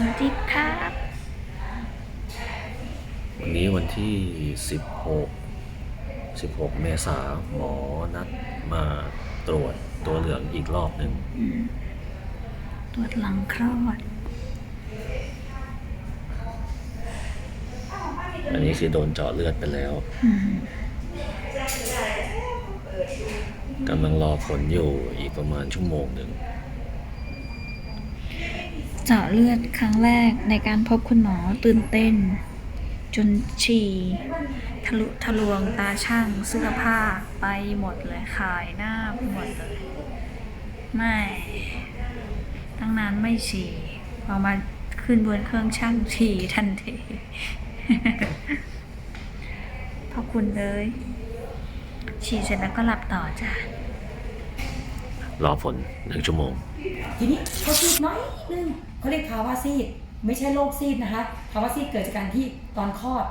วัสดีครับ วันนี้วันที่ 16 16 เมษาหมอนัดมาตรวจตัวเหลืองอีกรอบหนึ่งตรวจหลังคลอด อันนี้คือโดนเจาะเลือดไปแล้วกำลังรอผลอยู่อีกประมาณชั่วโมงหนึ่ง เจาะเลือดครั้งแรกในการพบคุณหมอตื่นเต้น จนฉี่ทะลุทะลวงตาช่างเสื้อผ้าไปหมดเลยขายหน้าไปหมดเลย ไม่ ตั้งนานไม่ฉี่พอมาขึ้นบนเครื่องช่างฉี่ทันทีขอบคุณเลย ฉี่เสร็จแล้วก็หลับต่อจ้ะรอผลหนึ่งชั่วโมง ทีนี้เขาซีดน้อยนึงเขาเรียกภาวะซีด ไม่ใช่โรคซีดนะคะภาวะซีดเกิดจากการที่ตอนคลอด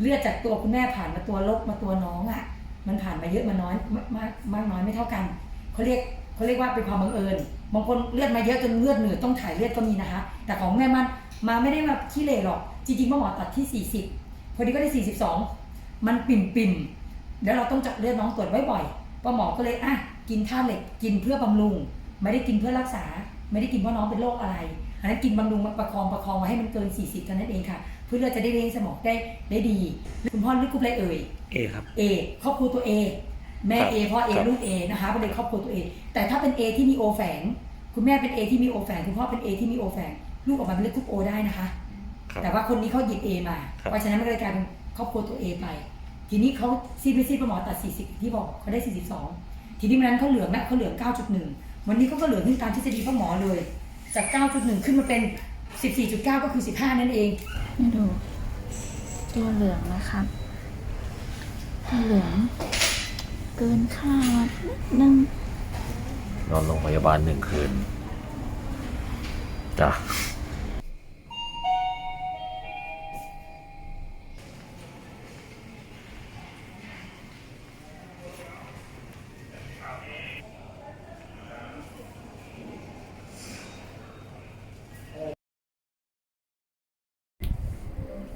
เลือดจากตัวคุณแม่ผ่านมาตัวลกมาตัวน้องอะ่ะ มันผ่านมาเยอะมาน้อยมากมากน้อยไม่เท่ากันเขาเรียกเขาเรียกว่าเป็นความบังเอิญบางคนเลือดมาเยอะจนเลือดเหนือต้องถ่ายเลือดก็มีนะคะ แต่ของแม่มันมาไม่ได้มาขี้เหร่หรอก จริงๆพ่อหมอตัดที่ 40 พอดีก็ได้ 42 มันปิ่มปิ่มแล้วเราต้องจับเลือดน้องตรวจไว้บ่อยป้าหมอก็เลยอะกินธาตุเหล็กกินเพื่อบำรุง ไม่ได้กินเพื่อรักษา ไม่ได้กินเพราะน้องเป็นโรคอะไรอันนั้นกินบำรุงประคองประคองไว้ให้มันเกิน 40เท่านั้นเองค่ะ เพื่อเลือดจะได้เลี้ยงสมองได้ได้ดี คุณพ่อลึกกรุ๊ปอะไรเอ่ยเอครับเอครอบครัวตัวเอแม่ครับเอพ่อเอครับลูกเอนะคะก็เลยครอบครัวตัวเอแต่ถ้าเป็นเอที่มีโอแฝงคุณแม่เป็นเอที่มีโอแฝงคุณพ่อเป็นเอที่มีโอแฝงลูกออกมาเป็นเลขทุกโอได้นะคะครับแต่ว่าคนนี้เขาหยิบเอมาครับเพราะฉะนั้นมันก็เลยกลายเป็นครอบครัวตัวเอไป ทีนี้เขาซีดไม่ซีดประหมอตัด 40 ที่บอกเขาได้ 42 ทีนี้วันนั้นเขาเหลืองแล้วเขาเหลือง9.1 วันนี้เขาก็เหลืองขึ้นตามทฤษฎีพ่อหมอเลย จาก 9.1 ขึ้นมาเป็น 14.9 ก็คือ 15 นั่นเองให้ดู ตัวเหลืองนะครับตัวเหลือง เกินคาดนิดนึงนอนโรงพยาบาลหนึ่งคืนจ้ะ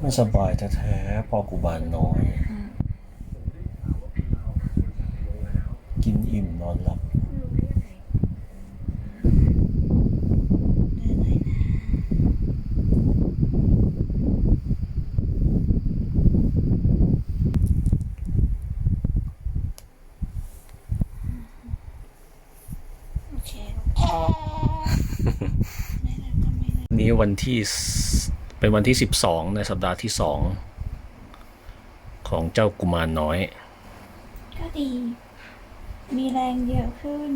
ไม่สบายแท้ๆพอกูบานน้อย กินอิ่มนอนหลับ โอเคไม่ได้ก็ไม่ได้นี้วันที่ส เป็นวันที่สิบสองในสัปดาห์ที่สองของเจ้ากุมารน้อย ก็ดี มีแรงเยอะขึ้น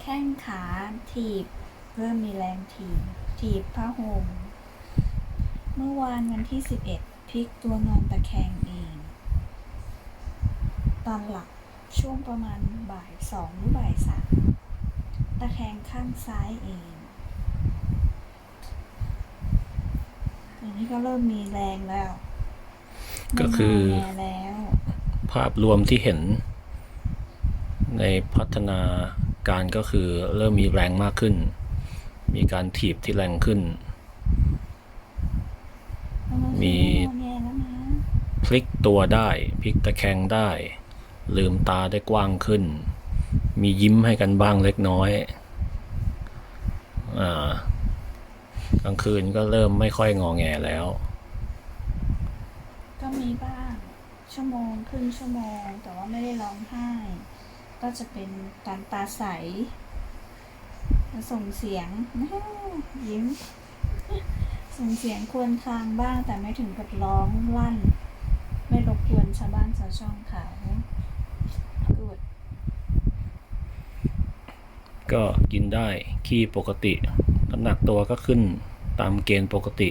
แข้งขาถีบ เริ่มมีแรงถีบ ถีบผ้าห่มเมื่อวานวันที่สิบเอ็ดพลิกตัวนอนตะแคงเอง ตอนหลับช่วงประมาณบ่ายสองหรือบ่ายสามตะแคงข้างซ้ายเอง อย่างนี้ก็เริ่มมีแรงแล้วก็คือ ไม่งอแงแล้วภาพรวมที่เห็น ในพัฒนาการก็คือเริ่มมีแรงมากขึ้น มีการถีบที่แรงขึ้น มีงอแงแล้วนะพลิกตัวได้พลิกตะแคงได้ ลืมตาได้กว้างขึ้น มียิ้มให้กันบ้างเล็กน้อย อ่า กลางคืนก็เริ่มไม่ค่อยงอแงแล้ว ก็มีบ้าง ชั่วโมงครึ่งชั่วโมง แต่ว่าไม่ได้ร้องไห้ ก็จะเป็นการตาใสส่งเสียงยิ้ม ส่งเสียงควรคางบ้าง แต่ไม่ถึงกับร้องลั่น ไม่รบกวนชาวบ้านชาวช่องเขากูดก็กินได้ขี้ปกติน้ำหนักตัวก็ขึ้น ตามเกณฑ์ปกติ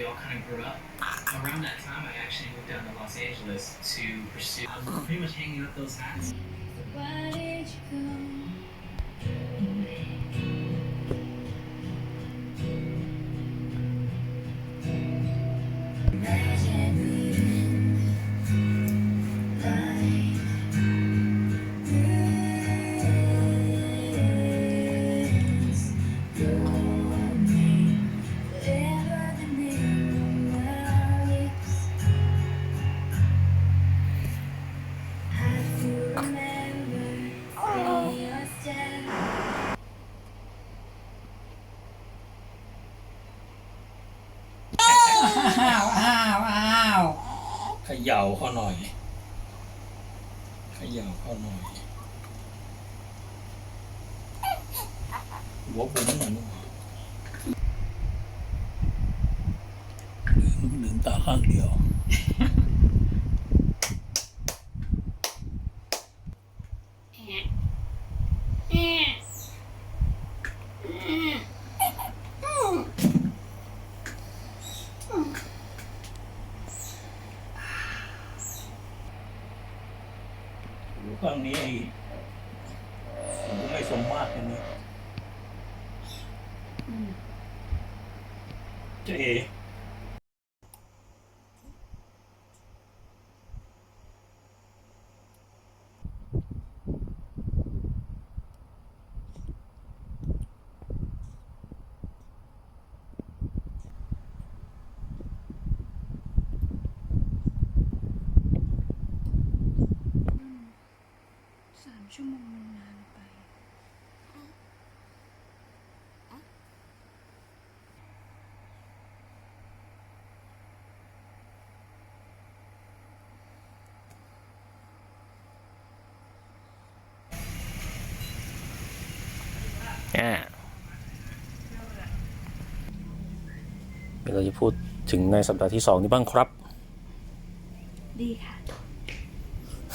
we all kind of grew up. Around that time, I actually moved down to Los Angeles to pursue. I was pretty much hanging up those hats. ย่าเขาหน่อยเขย่าเขาหน่อยหัวผมหน่อยนึงลืมลืมตาข้างเดียว ครั้งนี้ไอ้ไม่สมมาตรอันนี้เจ ชั่วโมงมันนานไป อ่าเดี๋ยวเราจะพูดถึงในสัปดาห์ที่สองนี้บ้างครับ ดีค่ะ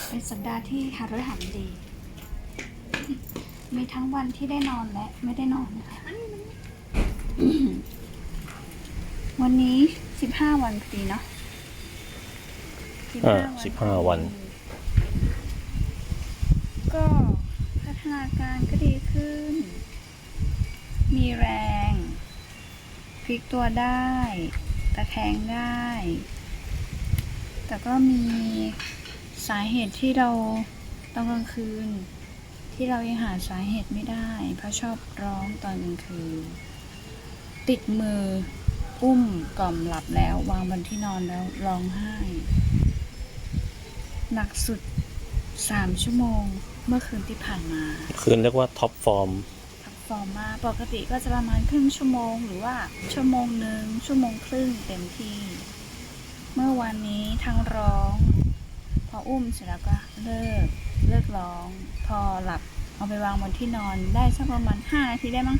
เป็นสัปดาห์ที่หาร้อยหามดี มีทั้งวันที่ได้นอนและไม่ได้นอนนะคะ วันนี้สิบห้าวันพอดีเนาะอ่า15วัน ก็พัฒนาการก็ดีขึ้น มีแรงพลิกตัวได้ ตะแคงได้ แต่ก็มีสาเหตุที่เราตอนกลางคืน ที่เรายังหาสาเหตุไม่ได้ เพราะชอบร้องตอนกลางคืน ติดมืออุ้มกล่อมหลับแล้ว วางบนที่นอนแล้วร้องไห้ หนักสุดสามชั่วโมงเมื่อคืนที่ผ่านมา คืนเรียกว่าท็อปฟอร์มพักฟอร์มมากปกติก็จะประมาณครึ่งชั่วโมง หรือว่าชั่วโมงหนึ่งชั่วโมงครึ่งเต็มที่ เมื่อวันนี้ทั้งร้องพ ออุ้มเสร็จแล้วก็เลิกเลิกร้อง พอหลับเอาไปวางบนที่นอนได้สักประมาณห้านาทีได้มั้ง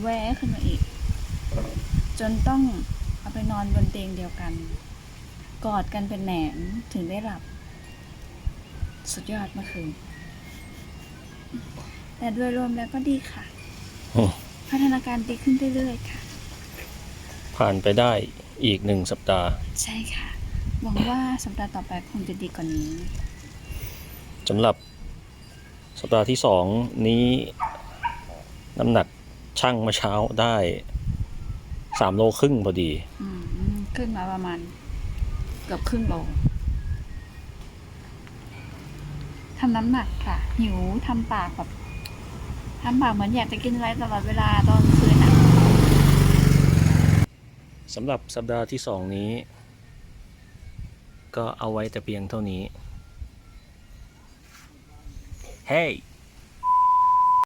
แวะขึ้นมาอีก จนต้องเอาไปนอนบนเตียงเดียวกัน กอดกันเป็นแหนมถึงได้หลับ สุดยอดเมื่อคืนแต่โดยรวมแล้วก็ดีค่ะอืมพัฒนาการดีขึ้นเรื่อยๆค่ะ ผ่านไปได้อีกหนึ่งสัปดาห์ ใช่ค่ะ หวังว่าสัปดาห์ต่อไปคงจะดีกว่านี้สำหรับสัปดาห์ที่สองนี้น้ำหนักช่างเมื่อเช้าได้สามโลครึ่งพอดี อืมขึ้นมาประมาณเกือบครึ่งโลทำน้ำหนักค่ะ หิวทำปากแบบทำปากเหมือนอยากจะกินอะไรตลอดเวลาตอนคืนอะสำหรับสัปดาห์ที่สองนี้ ก็เอาไว้แต่เพียงเท่านี้ Hey